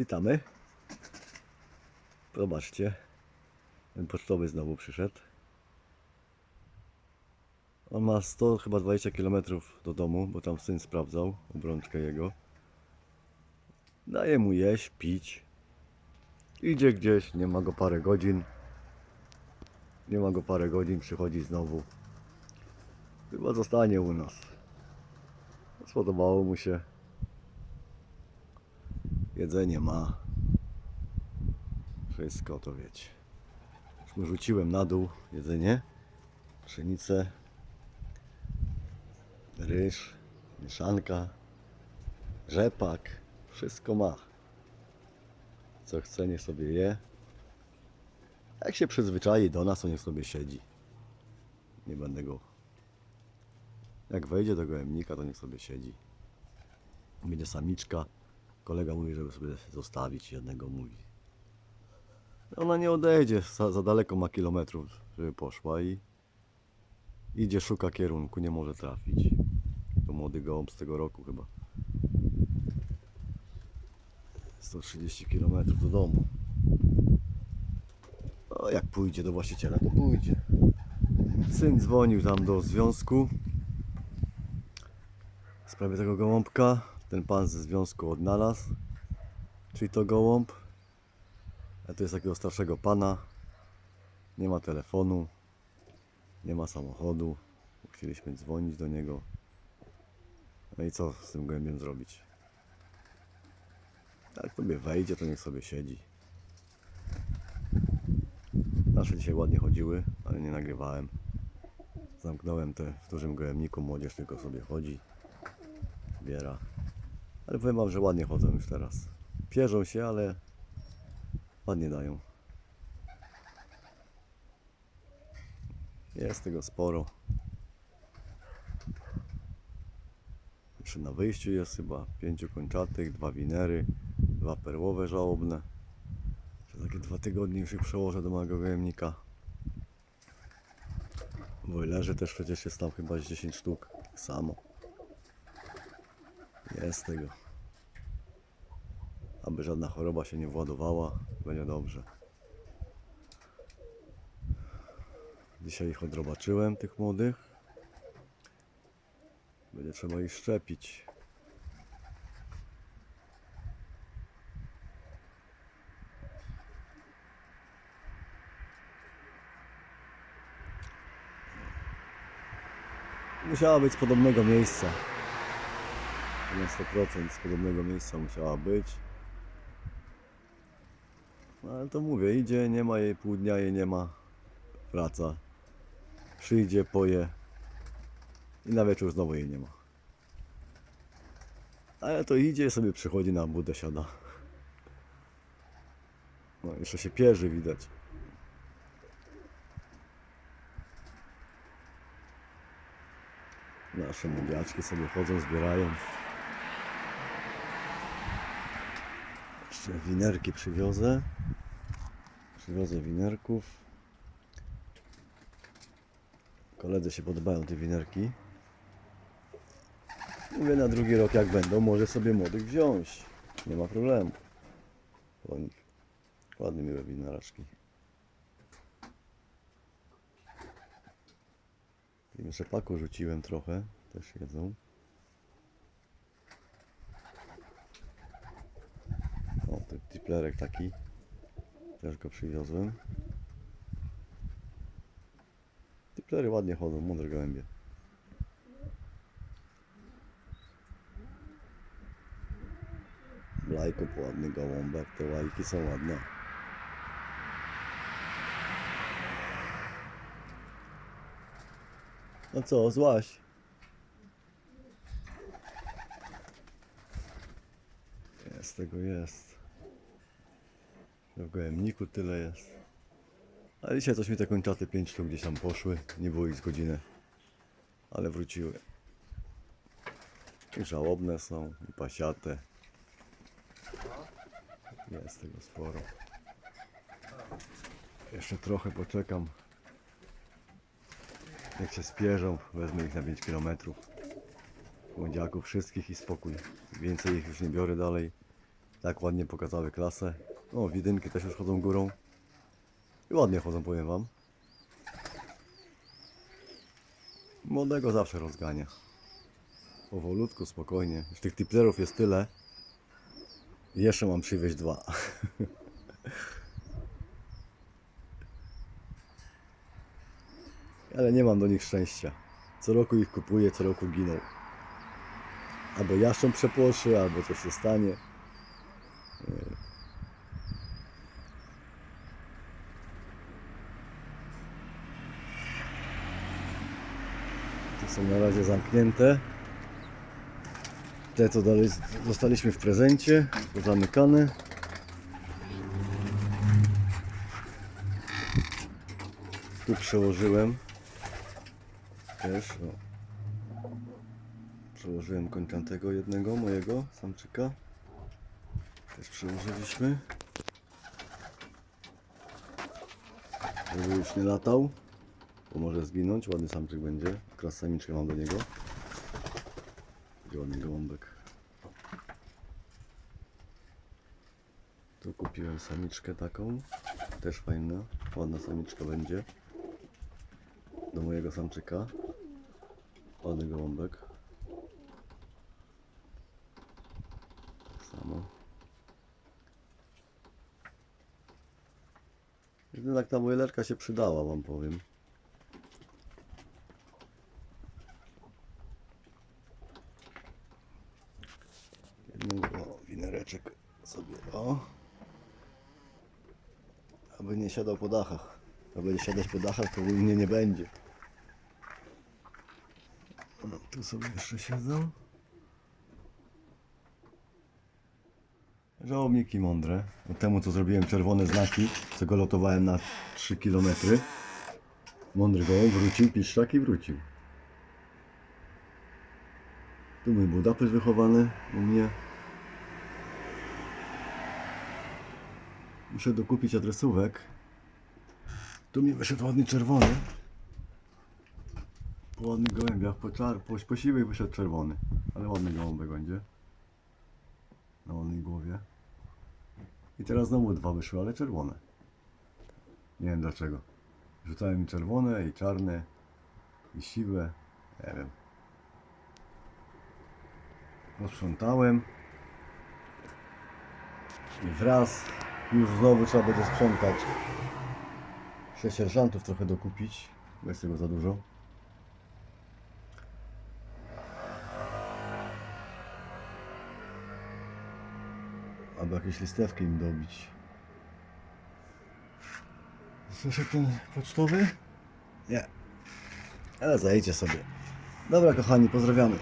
Witamy. Zobaczcie. Ten pocztowy znowu przyszedł. On ma 100, chyba 20 km do domu, bo tam syn sprawdzał obrączkę jego. Daje mu jeść, pić. Idzie gdzieś, nie ma go parę godzin. Nie ma go parę godzin, przychodzi znowu. Chyba zostanie u nas. Spodobało mu się. Jedzenie ma. Wszystko to wiecie. Już rzuciłem na dół jedzenie. Pszenicę. Ryż. Mieszanka. Rzepak. Wszystko ma. Co chce, niech sobie je. Jak się przyzwyczai do nas, to niech sobie siedzi. Nie będę go. Jak wejdzie do gołębnika, to niech sobie siedzi. Będzie samiczka. Kolega mówi, żeby sobie zostawić jednego, mówi. Ona nie odejdzie, za, za daleko ma kilometrów, żeby poszła i idzie, szuka kierunku, nie może trafić. To młody gołąb z tego roku chyba. 130 km do domu. O, jak pójdzie do właściciela, to pójdzie. Syn dzwonił tam do związku w sprawie tego gołąbka. Ten pan ze związku odnalazł, czyli to gołąb. A to jest takiego starszego pana. Nie ma telefonu, nie ma samochodu. Chcieliśmy dzwonić do niego. No i co z tym gołębiem zrobić? Jak sobie wejdzie, to niech sobie siedzi. Nasze dzisiaj ładnie chodziły, ale nie nagrywałem. Zamknąłem te w dużym gołębniku, młodzież tylko sobie chodzi, zbiera. Ale powiem wam, że ładnie chodzą już teraz. Pierzą się, ale ładnie dają. Jest tego sporo. Jeszcze na wyjściu jest chyba pięciu kończatych, dwa winery, dwa perłowe żałobne. Za takie dwa tygodnie już ich przełożę do mojego gojemnika. Wojlerzy też przecież jest tam chyba z 10 sztuk. Tak samo. Jest tego. Aby żadna choroba się nie władowała, będzie dobrze. Dzisiaj ich odrobaczyłem, tych młodych. Będzie trzeba ich szczepić. Musiała być z podobnego miejsca. Na 100% z podobnego miejsca musiała być. No ale to mówię, idzie, nie ma jej pół dnia, jej nie ma. Wraca. Przyjdzie, poje. I na wieczór znowu jej nie ma. Ale to idzie, sobie przychodzi na budę, siada. No, jeszcze się pierzy widać. Nasze młodziaczki sobie chodzą, zbierają. Jeszcze winerki przywiozę. Przywiozę winerków. Koledze się podobają te winerki. Mówię na drugi rok jak będą, może sobie młodych wziąć. Nie ma problemu. Po nich. Ładne miłe winaraczki. Im rzepaku rzuciłem trochę, też jedzą. Tiplerek taki. Też go przywiozłem. Tiplery ładnie chodzą, mądre gołębie. Blajkup ładny gołąbek, te łajki są ładne. No co, złaś? Jest tego jest. W gołębniku tyle jest. Ale dzisiaj coś mi te kończaty 5 sztuk gdzieś tam poszły. Nie było ich z godzinę. Ale wróciły. I żałobne są, i pasiate. Jest tego sporo. Jeszcze trochę poczekam. Jak się spierzą, wezmę ich na 5 km. Młodziaków wszystkich i spokój. Więcej ich już nie biorę dalej. Tak ładnie pokazały klasę. No, widynki też już chodzą górą. I ładnie chodzą, powiem wam. Młodego zawsze rozgania. Powolutku, spokojnie. Już tych tiplerów jest tyle. Jeszcze mam przywieźć dwa. Ale nie mam do nich szczęścia. Co roku ich kupuję, co roku giną. Albo jaszczą przepłoszy, albo coś się stanie. Te są na razie zamknięte. Te co dalej dostaliśmy w prezencie, pozamykane. Tu przełożyłem też. O. Przełożyłem kończętego jednego mojego samczyka. Też przełożyliśmy. Żeby już nie latał. Bo może zginąć. Ładny samczyk będzie. Kras samiczkę mam do niego. Będzie ładny gołąbek. Tu kupiłem samiczkę taką. Też fajna. Ładna samiczka będzie. Do mojego samczyka. Ładny gołąbek. Tak Samo. Jednak ta boilerka się przydała, wam powiem. Jedną, o, winereczek sobie, o. Aby nie siadał po dachach. Jak będzie siadać po dachach, to mnie nie będzie. No, tu sobie jeszcze siedzą. Żałobniki mądre. Temu co zrobiłem czerwone znaki, co go lotowałem na 3 km. Mądry gołąb wrócił, piszczak i wrócił. Tu mój Budapeszt wychowany u mnie. Muszę dokupić adresówek. Tu mi wyszedł ładny czerwony. Po ładnych gołębiach, po, czar, po, po siwych wyszedł czerwony. Ale ładny gołąbek będzie. Na ładnej głowie. I teraz znowu dwa wyszły, ale czerwone. Nie wiem dlaczego. Rzucałem mi czerwone i czarne i siwe. Nie wiem. Posprzątałem. I wraz już znowu trzeba będzie sprzątać. Muszę sierżantów trochę dokupić, bo jest tego za dużo. Albo jakieś listewki im dobić. Słyszę ten pocztowy? Nie. Ale zajdzie sobie. Dobra kochani, pozdrawiamy.